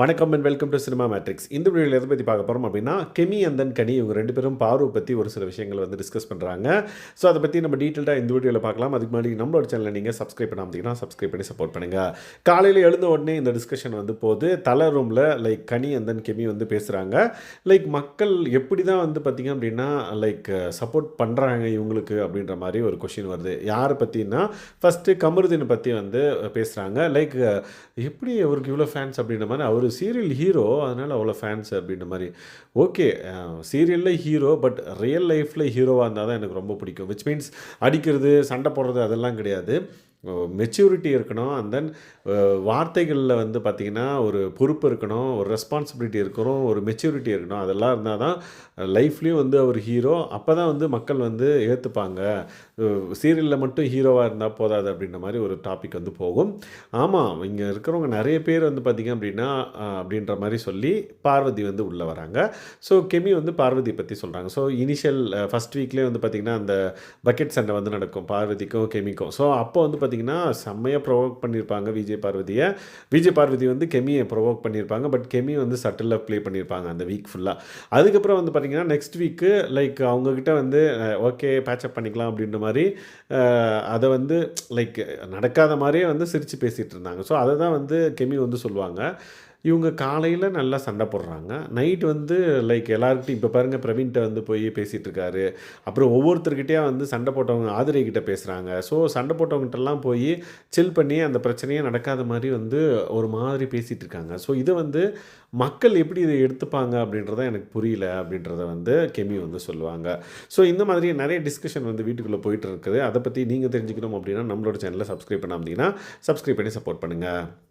வணக்கம் and welcome to cinema matrix இந்த வீடியோவில் எதை பற்றி பார்க்க போகிறோம் அப்படின்னா கெமி அந்தன் கனி இவங்க ரெண்டு பேரும் பாரு பற்றி ஒரு சில விஷயங்களை வந்து டிஸ்கஸ் பண்ணுறாங்க ஸோ அதை பற்றி நம்ம டீட்டெயிலாக இந்த வீடியோவில் பார்க்கலாம். அதுக்கு முன்னாடி நம்மளோட சேனலை நீங்கள் சப்ஸ்கிரைப் பண்ணாமத்தீங்கன்னா சப்ஸ்கிரைப் பண்ணி சப்போர்ட் பண்ணுங்கள் காலையில் எழுந்த உடனே இந்த டிஸ்கஷன் வந்து போது தலை ரூமில் லைக் கனி அந்தன் கெமி வந்து பேசுகிறாங்க லைக் மக்கள் எப்படி தான் வந்து பார்த்திங்க அப்படின்னா லைக் சப்போர்ட் பண்ணுறாங்க இவங்களுக்கு அப்படின்ற மாதிரி ஒரு கொஷின் வருது. யாரை பற்றினா ஃபஸ்ட்டு கமருதீனை பற்றி வந்து பேசுகிறாங்க லைக் எப்படி அவருக்கு இவ்வளோ ஃபேன்ஸ் அப்படின்ற மாதிரி அவர் சீரியல் ஹீரோ அதனால் அவ்வளோ ஃபேன்ஸ் அப்படின்ற மாதிரி. ஓகே சீரியலில் ஹீரோ பட் ரியல் லைஃப்பில் ஹீரோவாக இருந்தால் தான் எனக்கு ரொம்ப பிடிக்கும். விச் மீன்ஸ் அடிக்கிறது சண்டை போடுறது அதெல்லாம் கிடையாது. மெச்சூரிட்டி இருக்கணும். அண்ட் தென் வார்த்தைகளில் வந்து பார்த்திங்கன்னா ஒரு பொறுப்பு இருக்கணும் ஒரு ரெஸ்பான்சிபிலிட்டி இருக்கணும் ஒரு மெச்சூரிட்டி இருக்கணும். அதெல்லாம் இருந்தால் தான் லைஃப்லேயும் வந்து அவர் ஹீரோ அப்போ தான் வந்து மக்கள் வந்து ஏற்றுப்பாங்க சீரியலில் மட்டும் ஹீரோவாக இருந்தால் போதாது அப்படின்ற மாதிரி ஒரு டாபிக் வந்து போகும். ஆமாம் இங்கே இருக்கிறவங்க நிறைய பேர் வந்து பார்த்திங்க அப்படின்னா அப்படின்ற மாதிரி சொல்லி பார்வதி வந்து உள்ளே வராங்க. ஸோ கெமி வந்து பார்வதி பற்றி சொல்கிறாங்க ஸோ இனிஷியல் ஃபஸ்ட் வீக்லேயே வந்து பார்த்திங்கன்னா அந்த பக்கெட் சண்டை வந்து நடக்கும். பார்வதிக்கும் கெமிக்கும். ஸோ அப்போ வந்து பார்த்திங்கன்னா செம்மையாக ப்ரொவோக் பண்ணியிருப்பாங்க விஜய் பார்வதியை. விஜய் பார்வதி வந்து கெமியை ப்ரொவோக் பண்ணியிருப்பாங்க பட் கெமி வந்து சட்டிலாக ப்ளே பண்ணியிருப்பாங்க அந்த வீக் ஃபுல்லாக அதுக்கப்புறம் வந்து பார்த்திங்கன்னா நெக்ஸ்ட் வீக்கு லைக் அவங்கக்கிட்ட வந்து ஓகே பேச்சப் பண்ணிக்கலாம் அப்படின்ற மாதிரி அதை வந்து லைக் நடக்காத மாதிரியே வந்து சிரித்து பேசிகிட்டு இருந்தாங்க. ஸோ அதை தான் வந்து கெமி வந்து சொல்லுவாங்க. இவங்க காலையில் நல்லா சண்டை போடுறாங்க. நைட் வந்து லைக் எல்லாருக்கிட்டையும் இப்போ பாருங்கள் பிரவீன்கிட்ட வந்து போய் பேசிகிட்டு இருக்காரு அப்புறம் ஒவ்வொருத்தர்கிட்டயே வந்து சண்டை போட்டவங்க ஆதிரை கிட்ட பேசுகிறாங்க ஸோ சண்டை போட்டவங்ககிட்டலாம் போய் சில் பண்ணி அந்த பிரச்சனையே நடக்காத மாதிரி வந்து ஒரு மாதிரி பேசிகிட்டு இருக்காங்க ஸோ இதை வந்து மக்கள் எப்படி இதை எடுத்துப்பாங்க அப்படின்றத எனக்கு புரியல அப்படின்றத வந்து கெமி வந்து சொல்லுவாங்க. ஸோ இந்த மாதிரி நிறைய டிஸ்கஷன் வந்து வீட்டுக்குள்ளே போயிட்டு இருக்குது அதை பற்றி நீங்கள் தெரிஞ்சுக்கணும் அப்படின்னா நம்மளோட சேனலை சப்ஸ்கிரைப் அப்படின்னா சப்ஸ்கிரைப் பண்ணி சப்போர்ட் பண்ணுங்கள்